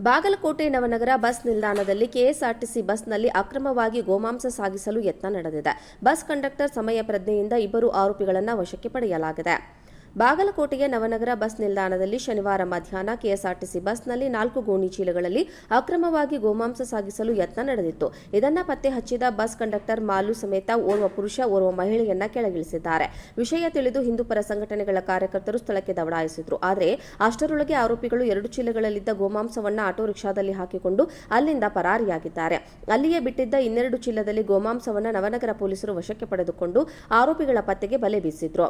Bagalkot Navanagar bus ನಿಲ್ದಾಣದಲ್ಲಿ KSRTC ಬಸ್ನಲ್ಲಿ ಅಕ್ರಮವಾಗಿ ಗೋಮಾಂಸ ಸಾಗಿಸಲು ಯತ್ನ ನಡೆದಿದೆ. ಬಸ್ ಕಂಡಕ್ಟರ್ ಸಮಯ ಪ್ರಜ್ಞೆಯಿಂದ ಇಬ್ಬರು ಆರೋಪಿಗಳನ್ನು ವಶಕ್ಕೆ ಪಡೆಯಲಾಗಿದೆ. ಬಾಗಲಕೋಟೆಯ ನವನಗರ ಬಸ್ ನಿಲ್ದಾಣದಲ್ಲಿ ಶನಿವಾರ ಮಧ್ಯಾಹ್ನ ಕೆಎಸ್ಆರ್ಟಿಸಿ ಬಸ್ನಲ್ಲಿ ನಾಲ್ಕು ಗೋಣಿ ಚೀಲಗಳಲ್ಲಿ ಅಕ್ರಮವಾಗಿ ಗೋಮಾಂಸ ಸಾಗಿಸಲು ಯತ್ನ ನಡೆದಿತ್ತು. ಇದನ್ನ ಪತ್ತೆ ಹಚ್ಚಿದ ಬಸ್ ಕಂಡಕ್ಟರ್ ಮಾಲು ಸಮೇತ ಓರ್ವ ಪುರುಷ, ಓರ್ವ ಮಹಿಳೆಯನ್ನ ಕೆಳಗಿಳಿಸಿದ್ದಾರೆ. ವಿಷಯ ತಿಳಿದು ಹಿಂದೂಪರ ಸಂಘಟನೆಗಳ ಕಾರ್ಯಕರ್ತರು ಸ್ಥಳಕ್ಕೆ ದೌಡಾಯಿಸಿದ್ರು. ಆದರೆ ಅಷ್ಟರೊಳಗೆ ಆರೋಪಿಗಳು ಎರಡು ಚೀಲಗಳಲ್ಲಿದ್ದ ಗೋಮಾಂಸವನ್ನ ಆಟೋ ರಿಕ್ಷಾದಲ್ಲಿ ಹಾಕಿಕೊಂಡು ಅಲ್ಲಿಂದ ಪರಾರಿಯಾಗಿದ್ದಾರೆ. ಅಲ್ಲಿಯೇ ಬಿಟ್ಟಿದ್ದ ಇನ್ನೆರಡು ಚೀಲದಲ್ಲಿ ಗೋಮಾಂಸವನ್ನ ನವನಗರ ಪೊಲೀಸರು ವಶಕ್ಕೆ ಪಡೆದುಕೊಂಡು ಆರೋಪಿಗಳ ಪತ್ತೆಗೆ ಬಲೆ ಬೀಸಿದ್ರು.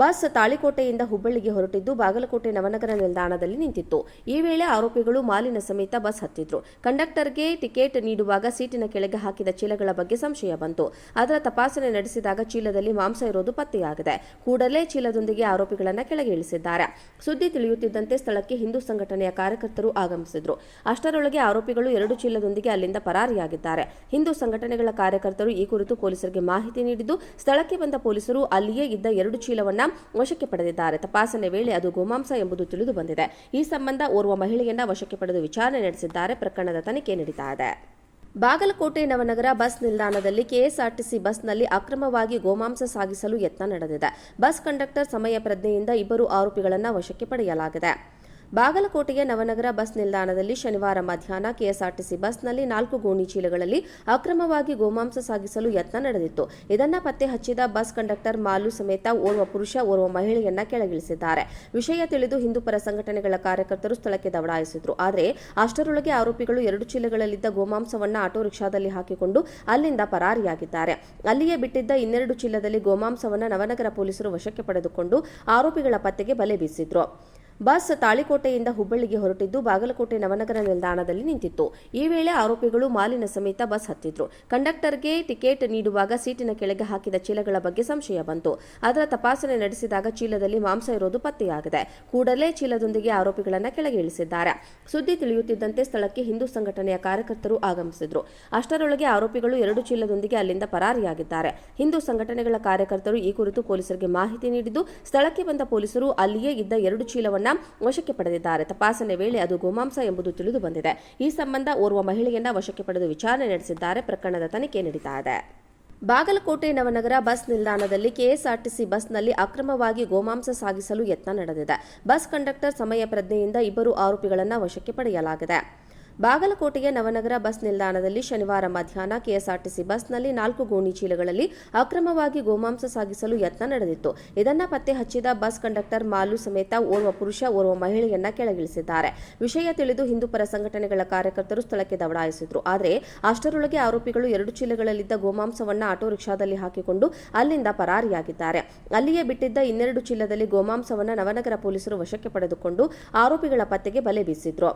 ಬಸ್ ತಾಳಿಕೋಟೆಯಿಂದ ಹುಬ್ಬಳ್ಳಿಗೆ ಹೊರಟಿದ್ದು ಬಾಗಲಕೋಟೆ ನವನಗರ ನಿಲ್ದಾಣದಲ್ಲಿ ನಿಂತಿತ್ತು. ಈ ವೇಳೆ ಆರೋಪಿಗಳು ಮಾಲಿನ ಸಮೇತ ಬಸ್ ಹತ್ತಿದ್ರು. ಕಂಡಕ್ಟರ್ಗೆ ಟಿಕೆಟ್ ನೀಡುವಾಗ ಸೀಟಿನ ಕೆಳಗೆ ಹಾಕಿದ ಚೀಲಗಳ ಬಗ್ಗೆ ಸಂಶಯ ಬಂತು. ಅದರ ತಪಾಸಣೆ ನಡೆಸಿದಾಗ ಚೀಲದಲ್ಲಿ ಮಾಂಸ ಇರೋದು ಪತ್ತೆಯಾಗಿದೆ. ಕೂಡಲೇ ಚೀಲದೊಂದಿಗೆ ಆರೋಪಿಗಳನ್ನು ಕೆಳಗೆ ಇಳಿಸಿದ್ದಾರೆ ಸುದ್ದಿ ತಿಳಿಯುತ್ತಿದ್ದಂತೆ ಸ್ಥಳಕ್ಕೆ ಹಿಂದೂ ಸಂಘಟನೆಯ ಕಾರ್ಯಕರ್ತರು ಆಗಮಿಸಿದ್ರು. ಅಷ್ಟರೊಳಗೆ ಆರೋಪಿಗಳು ಎರಡು ಚೀಲದೊಂದಿಗೆ ಅಲ್ಲಿಂದ ಪರಾರಿಯಾಗಿದ್ದಾರೆ. ಹಿಂದೂ ಸಂಘಟನೆಗಳ ಕಾರ್ಯಕರ್ತರು ಈ ಕುರಿತು ಪೊಲೀಸರಿಗೆ ಮಾಹಿತಿ ನೀಡಿದ್ದು, ಸ್ಥಳಕ್ಕೆ ಬಂದ ಪೊಲೀಸರು ಅಲ್ಲಿಯೇ ಇದ್ದ ಎರಡು ಚೀಲವನ್ನ ವಶಕ್ಕೆ ಪಡೆದಿದ್ದಾರೆ. ತಪಾಸಣೆ ವೇಳೆ ಅದು ಗೋಮಾಂಸ ಎಂಬುದು ತಿಳಿದು ಬಂದಿದೆ. ಈ ಸಂಬಂಧ ಓರ್ವ ಮಹಿಳೆಯನ್ನ ವಶಕ್ಕೆ ಪಡೆದು ವಿಚಾರಣೆ ನಡೆಸಿದ್ದಾರೆ. ಪ್ರಕರಣದ ತನಿಖೆ ನಡೀತಾ ಇದೆ. ಬಾಗಲಕೋಟೆ ನವನಗರ ಬಸ್ ನಿಲ್ದಾಣದಲ್ಲಿ ಕೆಎಸ್ಆರ್ಟಿಸಿ ಬಸ್ನಲ್ಲಿ ಅಕ್ರಮವಾಗಿ ಗೋಮಾಂಸ ಸಾಗಿಸಲು ಯತ್ನ ನಡೆದಿದೆ. ಬಸ್ ಕಂಡಕ್ಟರ್ ಸಮಯ ಪ್ರಜ್ಞೆಯಿಂದ ಇಬ್ಬರು ಆರೋಪಿಗಳನ್ನು ವಶಕ್ಕೆ ಪಡೆಯಲಾಗಿದೆ. ಬಾಗಲಕೋಟೆಯ ನವನಗರ ಬಸ್ ನಿಲ್ದಾಣದಲ್ಲಿ ಶನಿವಾರ ಮಧ್ಯಾಹ್ನ ಕೆಎಸ್ಆರ್ಟಿಸಿ ಬಸ್ನಲ್ಲಿ ನಾಲ್ಕು ಗೋಣಿ ಚೀಲಗಳಲ್ಲಿ ಅಕ್ರಮವಾಗಿ ಗೋಮಾಂಸ ಸಾಗಿಸಲು ಯತ್ನ ನಡೆದಿತ್ತು. ಇದನ್ನ ಪತ್ತೆ ಹಚ್ಚಿದ ಬಸ್ ಕಂಡಕ್ಟರ್ ಮಾಲು ಸಮೇತ ಓರ್ವ ಪುರುಷ, ಓರ್ವ ಮಹಿಳೆಯನ್ನ ಕೆಳಗಿಳಿಸಿದ್ದಾರೆ. ವಿಷಯ ತಿಳಿದು ಹಿಂದೂಪರ ಸಂಘಟನೆಗಳ ಕಾರ್ಯಕರ್ತರು ಸ್ಥಳಕ್ಕೆ ದೌಡಾಯಿಸಿದ್ರು. ಆದರೆ ಅಷ್ಟರೊಳಗೆ ಆರೋಪಿಗಳು ಎರಡು ಚೀಲಗಳಲ್ಲಿದ್ದ ಗೋಮಾಂಸವನ್ನ ಆಟೋ ರಿಕ್ಷಾದಲ್ಲಿ ಹಾಕಿಕೊಂಡು ಅಲ್ಲಿಂದ ಪರಾರಿಯಾಗಿದ್ದಾರೆ. ಅಲ್ಲಿಯೇ ಬಿಟ್ಟಿದ್ದ ಇನ್ನೆರಡು ಚೀಲದಲ್ಲಿ ಗೋಮಾಂಸವನ್ನು ನವನಗರ ಪೊಲೀಸರು ವಶಕ್ಕೆ ಪಡೆದುಕೊಂಡು ಆರೋಪಿಗಳ ಪತ್ತೆಗೆ ಬಲೆ ಬೀಸಿದ್ರು. ಬಸ್ ತಾಳಿಕೋಟೆಯಿಂದ ಹುಬ್ಬಳ್ಳಿಗೆ ಹೊರಟಿದ್ದು ಬಾಗಲಕೋಟೆ ನವನಗರ ನಿಲ್ದಾಣದಲ್ಲಿ ನಿಂತಿತ್ತು. ಈ ವೇಳೆ ಆರೋಪಿಗಳು ಮಾಲಿನ ಸಮೇತ ಬಸ್ ಹತ್ತಿದ್ರು. ಕಂಡಕ್ಟರ್ಗೆ ಟಿಕೆಟ್ ನೀಡುವಾಗ ಸೀಟಿನ ಕೆಳಗೆ ಹಾಕಿದ ಚೀಲಗಳ ಬಗ್ಗೆ ಸಂಶಯ ಬಂತು. ಅದರ ತಪಾಸಣೆ ನಡೆಸಿದಾಗ ಚೀಲದಲ್ಲಿ ಮಾಂಸ ಇರೋದು ಪತ್ತೆಯಾಗಿದೆ. ಕೂಡಲೇ ಚೀಲದೊಂದಿಗೆ ಆರೋಪಿಗಳನ್ನು ಕೆಳಗೆ ಇಳಿಸಿದ್ದಾರೆ ಸುದ್ದಿ ತಿಳಿಯುತ್ತಿದ್ದಂತೆ ಸ್ಥಳಕ್ಕೆ ಹಿಂದೂ ಸಂಘಟನೆಯ ಕಾರ್ಯಕರ್ತರು ಆಗಮಿಸಿದ್ರು. ಅಷ್ಟರೊಳಗೆ ಆರೋಪಿಗಳು ಎರಡು ಚೀಲದೊಂದಿಗೆ ಅಲ್ಲಿಂದ ಪರಾರಿಯಾಗಿದ್ದಾರೆ. ಹಿಂದೂ ಸಂಘಟನೆಗಳ ಕಾರ್ಯಕರ್ತರು ಈ ಕುರಿತು ಪೊಲೀಸರಿಗೆ ಮಾಹಿತಿ ನೀಡಿದ್ದು, ಸ್ಥಳಕ್ಕೆ ಬಂದ ಪೊಲೀಸರು ಅಲ್ಲಿಯೇ ಇದ್ದ ಎರಡು ಚೀಲವನ್ನ ವಶಕ್ಕೆ ಪಡೆದಿದ್ದಾರೆ. ತಪಾಸಣೆ ವೇಳೆ ಅದು ಗೋಮಾಂಸ ಎಂಬುದು ತಿಳಿದು ಬಂದಿದೆ. ಈ ಸಂಬಂಧ ಓರ್ವ ಮಹಿಳೆಯನ್ನ ವಶಕ್ಕೆ ಪಡೆದು ವಿಚಾರಣೆ ನಡೆಸಿದ್ದಾರೆ. ಪ್ರಕರಣದ ತನಿಖೆ ನಡೀತಾ ಇದೆ. ಬಾಗಲಕೋಟೆ ನವನಗರ ಬಸ್ ನಿಲ್ದಾಣದಲ್ಲಿ ಕೆಎಸ್ಆರ್ಟಿಸಿ ಬಸ್ನಲ್ಲಿ ಅಕ್ರಮವಾಗಿ ಗೋಮಾಂಸ ಸಾಗಿಸಲು ಯತ್ನ ನಡೆದಿದೆ. ಬಸ್ ಕಂಡಕ್ಟರ್ ಸಮಯ ಪ್ರಜ್ಞೆಯಿಂದ ಇಬ್ಬರು ಆರೋಪಿಗಳನ್ನು ವಶಕ್ಕೆ ಪಡೆಯಲಾಗಿದೆ. ಬಾಗಲಕೋಟೆಯ ನವನಗರ ಬಸ್ ನಿಲ್ದಾಣದಲ್ಲಿ ಶನಿವಾರ ಮಧ್ಯಾಹ್ನ ಕೆಎಸ್ಆರ್ಟಿಸಿ ಬಸ್ನಲ್ಲಿ ನಾಲ್ಕು ಗೋಣಿ ಚೀಲಗಳಲ್ಲಿ ಅಕ್ರಮವಾಗಿ ಗೋಮಾಂಸ ಸಾಗಿಸಲು ಯತ್ನ ನಡೆದಿತ್ತು. ಇದನ್ನ ಪತ್ತೆ ಹಚ್ಚಿದ ಬಸ್ ಕಂಡಕ್ಟರ್ ಮಾಲು ಸಮೇತ ಓರ್ವ ಪುರುಷ, ಓರ್ವ ಮಹಿಳೆಯನ್ನ ಕೆಳಗಿಳಿಸಿದ್ದಾರೆ. ವಿಷಯ ತಿಳಿದು ಹಿಂದೂಪರ ಸಂಘಟನೆಗಳ ಕಾರ್ಯಕರ್ತರು ಸ್ಥಳಕ್ಕೆ ದೌಡಾಯಿಸಿದ್ರು. ಆದರೆ ಅಷ್ಟರೊಳಗೆ ಆರೋಪಿಗಳು ಎರಡು ಚೀಲಗಳಲ್ಲಿದ್ದ ಗೋಮಾಂಸವನ್ನ ಆಟೋ ರಿಕ್ಷಾದಲ್ಲಿ ಹಾಕಿಕೊಂಡು ಅಲ್ಲಿಂದ ಪರಾರಿಯಾಗಿದ್ದಾರೆ. ಅಲ್ಲಿಯೇ ಬಿಟ್ಟಿದ್ದ ಇನ್ನೆರಡು ಚೀಲದಲ್ಲಿ ಗೋಮಾಂಸವನ್ನ ನವನಗರ ಪೊಲೀಸರು ವಶಕ್ಕೆ ಪಡೆದುಕೊಂಡು ಆರೋಪಿಗಳ ಪತ್ತೆಗೆ ಬಲೆ ಬೀಸಿದ್ರು.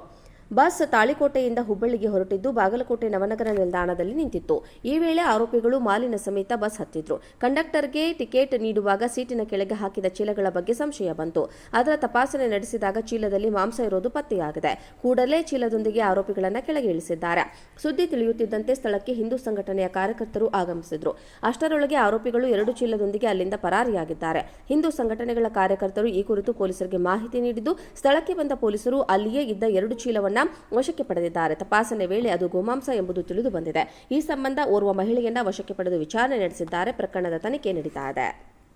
ಬಸ್ ತಾಳಿಕೋಟೆಯಿಂದ ಹುಬ್ಬಳ್ಳಿಗೆ ಹೊರಟಿದ್ದು ಬಾಗಲಕೋಟೆ ನವನಗರ ನಿಲ್ದಾಣದಲ್ಲಿ ನಿಂತಿತ್ತು. ಈ ವೇಳೆ ಆರೋಪಿಗಳು ಮಾಲಿನ ಸಮೇತ ಬಸ್ ಹತ್ತಿದ್ರು. ಕಂಡಕ್ಟರ್ಗೆ ಟಿಕೆಟ್ ನೀಡುವಾಗ ಸೀಟಿನ ಕೆಳಗೆ ಹಾಕಿದ ಚೀಲಗಳ ಬಗ್ಗೆ ಸಂಶಯ ಬಂತು. ಅದರ ತಪಾಸಣೆ ನಡೆಸಿದಾಗ ಚೀಲದಲ್ಲಿ ಮಾಂಸ ಇರೋದು ಪತ್ತೆಯಾಗಿದೆ. ಕೂಡಲೇ ಚೀಲದೊಂದಿಗೆ ಆರೋಪಿಗಳನ್ನು ಕೆಳಗೆ ಇಳಿಸಿದ್ದಾರೆ. ಸುದ್ದಿ ತಿಳಿಯುತ್ತಿದ್ದಂತೆ ಸ್ಥಳಕ್ಕೆ ಹಿಂದೂ ಸಂಘಟನೆಯ ಕಾರ್ಯಕರ್ತರು ಆಗಮಿಸಿದ್ರು. ಅಷ್ಟರೊಳಗೆ ಆರೋಪಿಗಳು ಎರಡು ಚೀಲದೊಂದಿಗೆ ಅಲ್ಲಿಂದ ಪರಾರಿಯಾಗಿದ್ದಾರೆ. ಹಿಂದೂ ಸಂಘಟನೆಗಳ ಕಾರ್ಯಕರ್ತರು ಈ ಕುರಿತು ಪೊಲೀಸರಿಗೆ ಮಾಹಿತಿ ನೀಡಿದ್ದು, ಸ್ಥಳಕ್ಕೆ ಬಂದ ಪೊಲೀಸರು ಅಲ್ಲಿಯೇ ಇದ್ದ ಎರಡು ಚೀಲವನ್ನ ವಶಕ್ಕೆ ಪಡೆದಿದ್ದಾರೆ. ತಪಾಸಣೆ ವೇಳೆ ಅದು ಗೋಮಾಂಸ ಎಂಬುದು ತಿಳಿದು ಬಂದಿದೆ ಈ ಸಂಬಂಧ ಓರ್ವ ಮಹಿಳೆಯನ್ನ ವಶಕ್ಕೆ ಪಡೆದು ವಿಚಾರಣೆ ನಡೆಸಿದ್ದಾರೆ. ಪ್ರಕರಣದ ತನಿಖೆ ನಡೀತಾ ಇದೆ.